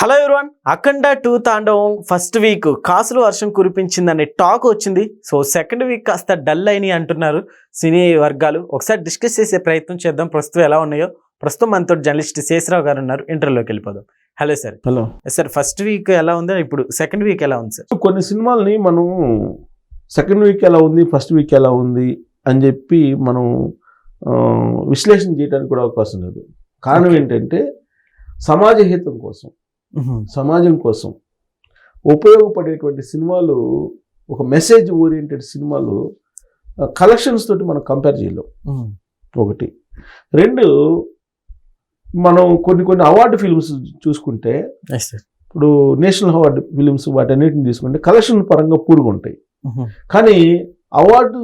Hello everyone Akhanda two Thandavam first week కాసులు వర్షం కురిపించిందనే టాక్ వచ్చింది. సో సెకండ్ వీక్ కాస్త డల్ అయినాయి అంటున్నారు సినీ వర్గాలు. ఒకసారి డిస్కస్ చేసే ప్రయత్నం చేద్దాం. ప్రస్తుతం ఎలా ఉన్నాయో ప్రస్తుతం మనతో జర్నలిస్ట్ శేషరావు గారు ఉన్నారు. ఇంటర్వ్యూలోకి వెళ్ళిపోదాం. Hello sir. Hello. Sir first week ఎలా ఉంది? ఇప్పుడు సెకండ్ వీక్ ఎలా ఉంది సార్? కొన్ని సినిమాల్ని మనం సెకండ్ వీక్ ఎలా ఉంది ఫస్ట్ వీక్ ఎలా ఉంది అని చెప్పి మనం విశ్లేషణ చేయడానికి కూడా అవకాశం లేదు. కారణం. ఏంటంటే సమాజ హితం కోసం. సమాజం కోసం ఉపయోగపడేటువంటి సినిమాలు ఒక మెసేజ్ ఓరియంటెడ్ సినిమాలు కలెక్షన్స్ తోటి మనం కంపేర్ చేయలేం. ఒకటి. రెండు మనం కొన్ని కొన్ని అవార్డు ఫిల్మ్స్ చూసుకుంటే ఇప్పుడు నేషనల్ అవార్డు ఫిలిమ్స్ వాటన్నిటిని తీసుకుంటే కలెక్షన్ పరంగా పూరుగా ఉంటాయి. కానీ అవార్డు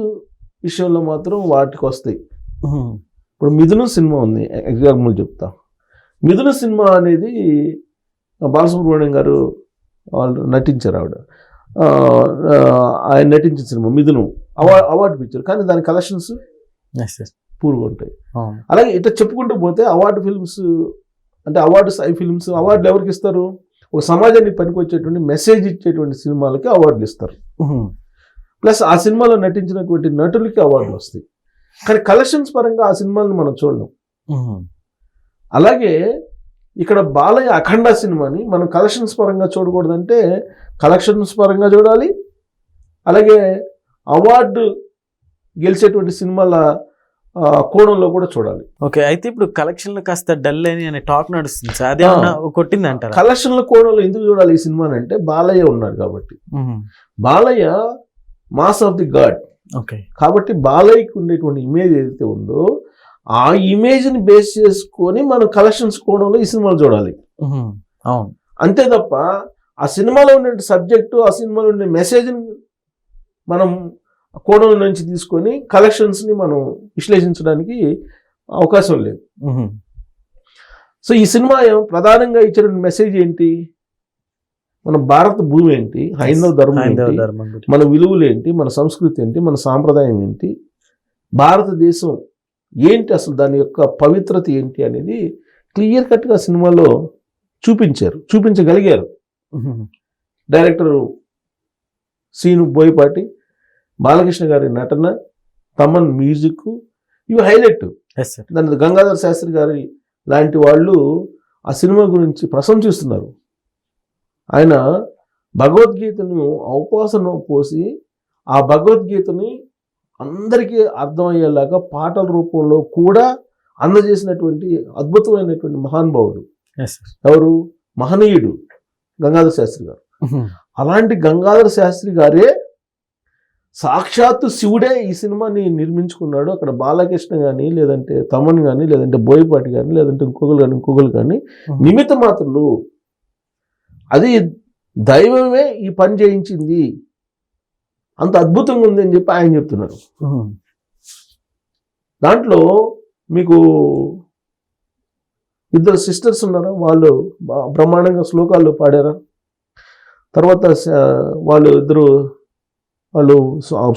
విషయంలో మాత్రం వాటికి వస్తాయి. ఇప్పుడు మిథున సినిమా ఉంది ఎగ్జాంపుల్ చెప్తా. మిథున సినిమా అనేది బాలసుబ్రహ్మణ్యం గారు వాళ్ళు నటించారు ఆవిడ. ఆయన నటించిన సినిమా మిథును. అవార్డు అవార్డు పిక్చర్ కానీ దాని కలెక్షన్స్ పూర్గా ఉంటాయి. అలాగే ఇట్లా చెప్పుకుంటూ పోతే అవార్డు ఫిల్మ్స్ అంటే అవార్డు స్థాయి ఫిల్మ్స్ అవార్డులు ఎవరికి ఇస్తారు? ఒక సమాజానికి పనికొచ్చేటువంటి మెసేజ్ ఇచ్చేటువంటి సినిమాలకి అవార్డులు ఇస్తారు. ప్లస్ ఆ సినిమాలో నటించినటువంటి నటులకి అవార్డులు వస్తాయి. కానీ కలెక్షన్స్ పరంగా ఆ సినిమాలను మనం చూడలేం. అలాగే ఇక్కడ బాలయ్య అఖండ సినిమాని మనం కలెక్షన్స్ పరంగా చూడకూడదంటే కలెక్షన్స్ పరంగా చూడాలి. అలాగే అవార్డు గెలిచేటువంటి సినిమాల కోణంలో కూడా చూడాలి. ఓకే అయితే ఇప్పుడు కలెక్షన్లు కాస్త డల్ అని అనే టాక్ నడుస్తుంది అదేమన్నా కొట్టింది అంటారా కలెక్షన్ల కోణంలో ఎందుకు చూడాలి ఈ సినిమాని అంటే బాలయ్య ఉన్నాడు కాబట్టి. Balayya mass of the god. Okay. కాబట్టి బాలయ్యకి ఉండేటువంటి ఇమేజ్ ఏదైతే ఉందో ఆ ఇమేజ్ని బేస్ చేసుకొని మనం కలెక్షన్స్ కోణంలో ఈ సినిమాలు చూడాలి. అవును. అంతే తప్ప ఆ సినిమాలో ఉండే సబ్జెక్టు ఆ సినిమాలో ఉండే మెసేజ్ని మనం కోణం నుంచి తీసుకొని కలెక్షన్స్ని మనం విశ్లేషించడానికి అవకాశం లేదు. సో ఈ సినిమా ప్రధానంగా ఇచ్చిన మెసేజ్ ఏంటి? మన భారత భూమి ఏంటి? హైందవ ధర్మం. మన విలువలు ఏంటి? మన సంస్కృతి ఏంటి? మన సాంప్రదాయం ఏంటి? భారతదేశం ఏంటి అసలు దాని యొక్క పవిత్రత ఏంటి అనేది క్లియర్ కట్గా సినిమాలో చూపించారు చూపించగలిగారు. డైరెక్టర్ సీను బోయపాటి బాలకృష్ణ గారి నటన తమన్ మ్యూజిక్ ఇవి హైలైట్. దాని గంగాధర శాస్త్రి గారి లాంటి వాళ్ళు ఆ సినిమా గురించి ప్రశంసిస్తున్నారు ఆయన భగవద్గీతను అవపాసన పోసి ఆ భగవద్గీతని అందరికీ అర్థమయ్యేలాగా పాటల రూపంలో కూడా అందజేసినటువంటి అద్భుతమైనటువంటి మహానుభావుడు. ఎవరు? మహనీయుడు గంగాధర శాస్త్రి గారు. అలాంటి గంగాధర శాస్త్రి గారే సాక్షాత్తు శివుడే ఈ సినిమాని నిర్మించుకున్నాడు. అక్కడ బాలకృష్ణ కానీ లేదంటే తమన్ కానీ లేదంటే బోయపాటి కానీ లేదంటే ఇంకొకరు కానీ ఇంకొకరు కానీ నిమిత్త మాత్రులు అది దైవమే ఈ పని చేయించింది. అంత అద్భుతంగా ఉంది అని చెప్పి ఆయన చెప్తున్నారు. దాంట్లో మీకు ఇద్దరు సిస్టర్స్ ఉన్నారా? వాళ్ళు బ్రహ్మాండంగా శ్లోకాలు పాడారా? తర్వాత వాళ్ళు ఇద్దరు వాళ్ళు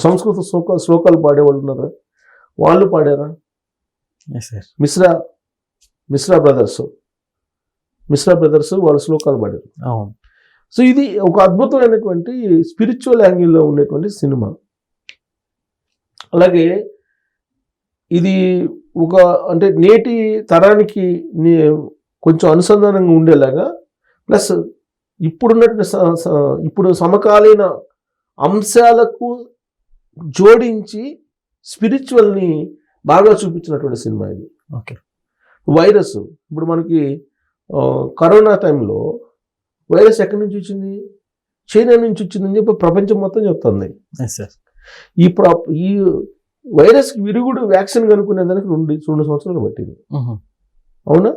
సంస్కృత శ్లోక శ్లోకాలు పాడేవాళ్ళు ఉన్నారా? వాళ్ళు పాడారా? మిశ్రా మిశ్రా బ్రదర్స్. మిశ్రా బ్రదర్స్ వాళ్ళు శ్లోకాలు పాడారు. అవును. సో ఇది ఒక అద్భుతమైనటువంటి స్పిరిచువల్ యాంగిల్లో ఉండేటువంటి సినిమా. అలాగే ఇది ఒక అంటే నేటి తరానికి కొంచెం అనుసంధానంగా ఉండేలాగా ప్లస్ ఇప్పుడున్నటువంటి ఇప్పుడు సమకాలీన అంశాలకు జోడించి స్పిరిచువల్ని బాగా చూపించినటువంటి సినిమా ఇది. ఓకే. వైరస్ ఇప్పుడు మనకి కరోనా టైంలో వైరస్ ఎక్కడి నుంచి వచ్చింది? చైనా నుంచి వచ్చిందని చెప్పి ప్రపంచం మొత్తం చెప్తుంది. ఆ- ఈ వైరస్కి విరుగుడు వ్యాక్సిన్ కనుక్కునేదానికి రెండు రెండు సంవత్సరాలు పట్టింది. అవునా?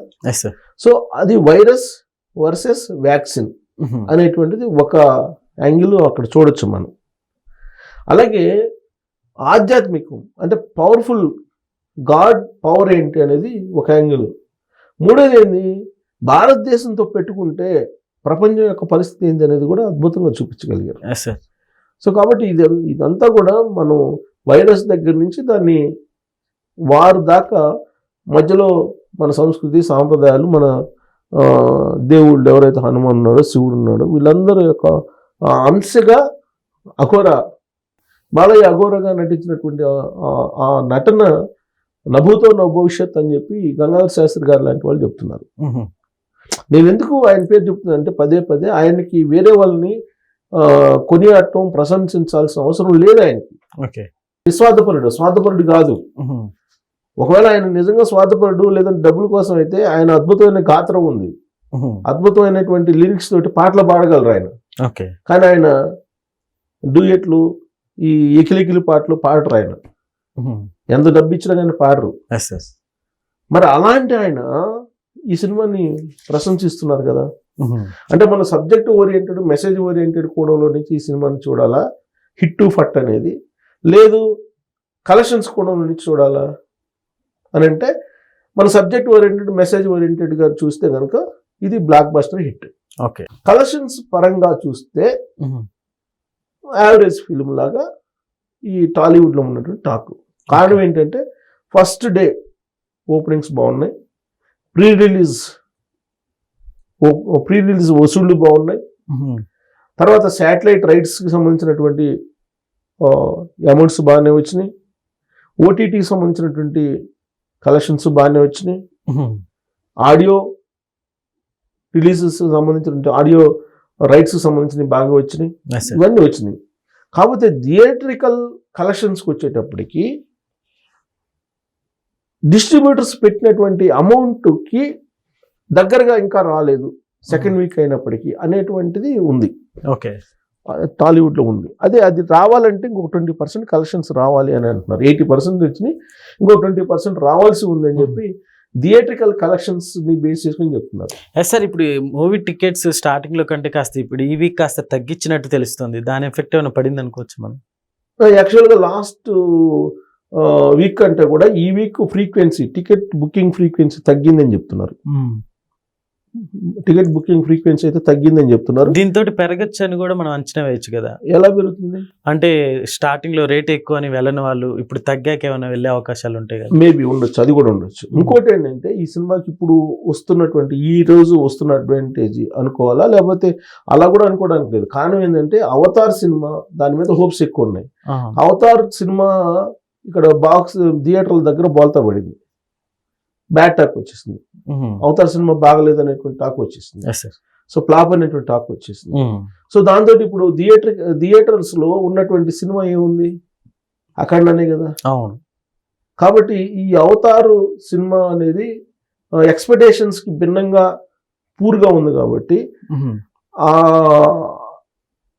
సో అది వైరస్ వర్సెస్ వ్యాక్సిన్ అనేటువంటిది ఒక యాంగిల్ అక్కడ చూడొచ్చు మనం. అలాగే ఆధ్యాత్మికం అంటే పవర్ఫుల్ గాడ్ పవర్ ఏంటి అనేది ఒక యాంగిల్. మూడోది ఏంది? భారతదేశంతో పెట్టుకుంటే ప్రపంచం యొక్క పరిస్థితి ఏంటి అనేది కూడా అద్భుతంగా చూపించగలిగారు. సో కాబట్టి ఇది ఇదంతా కూడా మనం వైరస్ దగ్గర నుంచి దాన్ని వారు దాకా మధ్యలో మన సంస్కృతి సాంప్రదాయాలు మన దేవుళ్ళు ఎవరైతే హనుమాన్ ఉన్నాడో శివుడు ఉన్నాడో వీళ్ళందరూ యొక్క అంశగా అఘోర బాలయ్య అఘోరగా నటించినటువంటి ఆ- నటన నభూతో నవ భవిష్యత్ అని చెప్పి గంగాధర శాస్త్రి గారు లాంటి వాళ్ళు చెప్తున్నారు. నేను ఎందుకు ఆయన పేరు చెప్తున్నా అంటే పదే పదే ఆయనకి వేరే వాళ్ళని కొనియాడటం ప్రశంసించాల్సిన అవసరం లేదు ఆయనకి. ఓకే. నిస్వార్థపరుడు స్వార్థపరుడు కాదు. ఒకవేళ ఆయన నిజంగా స్వార్థపరుడు లేదంటే డబ్బుల కోసం అయితే ఆయన అద్భుతమైన గాత్రం ఉంది. అద్భుతమైనటువంటి లిరిక్స్ తోటి పాటలు పాడగలరు ఆయన. ఓకే. కానీ ఆయన డూయెట్లు ఈ ఎకిలికిలి పాటలు పాడరు ఆయన. ఎంత డబ్బు ఇచ్చినా కానీ పాడరు. Yes yes. మరి అలాంటి ఆయన ఈ సినిమాని ప్రశంసిస్తున్నారు కదా. అంటే మన సబ్జెక్ట్ ఓరియంటెడ్ మెసేజ్ ఓరియంటెడ్ కోణంలో నుంచి ఈ సినిమాని చూడాలా? హిట్ టు ఫట్ అనేది. లేదు కలెక్షన్స్ కోణంలో నుంచి చూడాలా? అని అంటే మన సబ్జెక్ట్ ఓరియంటెడ్ మెసేజ్ ఓరియంటెడ్గా చూస్తే కనుక ఇది blockbuster hit. Okay. Collections పరంగా చూస్తే. యావరేజ్ ఫిల్మ్ లాగా ఈ టాలీవుడ్లో ఉన్నటువంటి టాక్. కారణం ఏంటంటే ఫస్ట్ డే ఓపెనింగ్స్ బాగున్నాయి. ప్రీ రిలీజ్ ప్రీ రిలీజ్ వసూళ్ళు బాగున్నాయి. తర్వాత శాటిలైట్ రైట్స్కి సంబంధించినటువంటి అమౌంట్స్ బాగానే వచ్చినాయి ఓటీటీకి సంబంధించినటువంటి కలెక్షన్స్ బాగానే వచ్చినాయి. ఆడియో రిలీజెస్ సంబంధించినటువంటి ఆడియో రైట్స్కి సంబంధించినవి బాగా వచ్చినాయి. ఇవన్నీ వచ్చినాయి కాకపోతే థియేట్రికల్ కలెక్షన్స్కి వచ్చేటప్పటికి డిస్ట్రిబ్యూటర్స్ పెట్టినటువంటి అమౌంట్కి దగ్గరగా ఇంకా రాలేదు. సెకండ్ వీక్ అయినప్పటికీ అనేటువంటిది ఉంది. ఓకే. టాలీవుడ్లో ఉంది. అదే అది రావాలంటే ఇంకొక ట్వంటీ పర్సెంట్ కలెక్షన్స్ రావాలి అని అంటున్నారు. ఎయిటీ పర్సెంట్ వచ్చినాయి ఇంకో ట్వంటీ పర్సెంట్ రావాల్సి ఉందని చెప్పి థియేట్రికల్ కలెక్షన్స్ని బేస్ చేసుకుని చెప్తున్నారు. ఎస్ సార్ ఇప్పుడు మూవీ టికెట్స్ స్టార్టింగ్లో కంటే కాస్త ఇప్పుడు ఈ వీక్ కాస్త తగ్గించినట్టు తెలుస్తుంది. దాని ఎఫెక్ట్ ఏమైనా పడింది అనుకోవచ్చు మనం? యాక్చువల్గా లాస్ట్ వీక్ అంటే కూడా ఈ week frequency ticket booking frequency తగ్గిందని చెప్తున్నారు. టికెట్ బుకింగ్ ఫ్రీక్వెన్సీ అయితే తగ్గిందని చెప్తున్నారు. దీంతో పెరగచ్చు అని కూడా మనం అంచనా వేయచ్చు కదా. ఎలా పెరుగుతుంది? అంటే స్టార్టింగ్లో రేట్ ఎక్కువ అని వెళ్ళని వాళ్ళు ఇప్పుడు తగ్గాక ఏమైనా వెళ్ళే అవకాశాలు ఉంటాయి కదా. మేబీ ఉండొచ్చు అది కూడా ఉండొచ్చు. ఇంకోటి ఏంటంటే ఈ సినిమాకి ఇప్పుడు వస్తున్నటువంటి ఈ రోజు వస్తున్న అడ్వాంటేజ్ అనుకోవాలా? లేకపోతే అలా కూడా అనుకోవడానికి లేదు. కారణం ఏంటంటే అవతార్ సినిమా దాని మీద హోప్స్ ఎక్కువ ఉన్నాయి. అవతార్ సినిమా ఇక్కడ బాక్స్ థియేటర్ల దగ్గర బోల్తా పడింది. బ్యాడ్ టాక్ వచ్చేసింది. అవతార్ సినిమా బాగలేదు అనేటువంటి టాక్ వచ్చేసింది సో ఫ్లాప్ అనేటువంటి టాక్ వచ్చేసింది. సో దాంతో ఇప్పుడు థియేటర్ థియేటర్స్లో ఉన్నటువంటి సినిమా ఏముంది? అఖండనే కదా? అవును. కాబట్టి ఈ అవతారు సినిమా అనేది ఎక్స్పెక్టేషన్స్కి భిన్నంగా పూర్గా ఉంది కాబట్టి. ఆ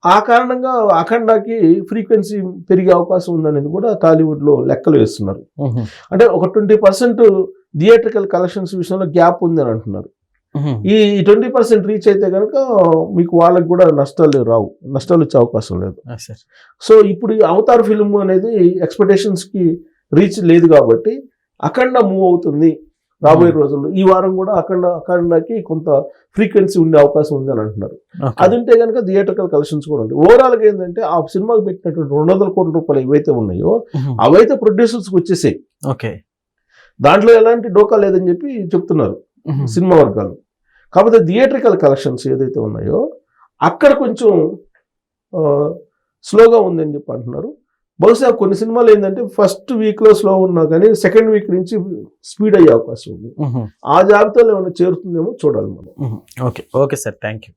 ఆ కారణంగా అఖండకి ఫ్రీక్వెన్సీ పెరిగే అవకాశం ఉందనేది కూడా టాలీవుడ్లో లెక్కలు వేస్తున్నారు. అంటే ఒక ట్వంటీ పర్సెంట్ థియేట్రికల్ కలెక్షన్స్ విషయంలో గ్యాప్ ఉంది అని అంటున్నారు. ఈ ట్వంటీ పర్సెంట్ రీచ్ అయితే కనుక మీకు వాళ్ళకి కూడా నష్టాలు రావు నష్టాలు వచ్చే అవకాశం లేదు సో ఇప్పుడు ఈ అవతార్ ఫిల్మ్ అనేది ఎక్స్పెక్టేషన్స్కి రీచ్ లేదు కాబట్టి అఖండ మూవ్ అవుతుంది రాబోయే రోజుల్లో ఈ వారం కూడా అఖండ అఖండకి కొంత ఫ్రీక్వెన్సీ ఉండే అవకాశం ఉంది అని అంటున్నారు. అది ఉంటే కనుక థియేట్రికల్ కలెక్షన్స్ కూడా ఉంటాయి. ఓవరాల్గా ఏంటంటే ఆ సినిమాకి పెట్టినటువంటి రెండు వందల కోట్ల రూపాయలు ఏవైతే ఉన్నాయో మ్మ్. అవైతే ప్రొడ్యూసర్స్కి వచ్చేసాయి. ఓకే. దాంట్లో ఎలాంటి డోకా లేదని చెప్పి చెప్తున్నారు మ్మ్. సినిమా వర్గాలు. కాకపోతే థియేట్రికల్ కలెక్షన్స్ ఏదైతే ఉన్నాయో అక్కడ కొంచెం స్లోగా ఉందని చెప్పి అంటున్నారు. బహుశా కొన్ని సినిమాలు ఏంటంటే ఫస్ట్ వీక్లో స్లో ఉన్నా కానీ సెకండ్ వీక్ నుంచి స్పీడ్ అయ్యే అవకాశం ఉంది. ఆ జాబితాలో ఏమైనా చేరుతుందేమో చూడాలి మనం. Okay okay sir. Thank you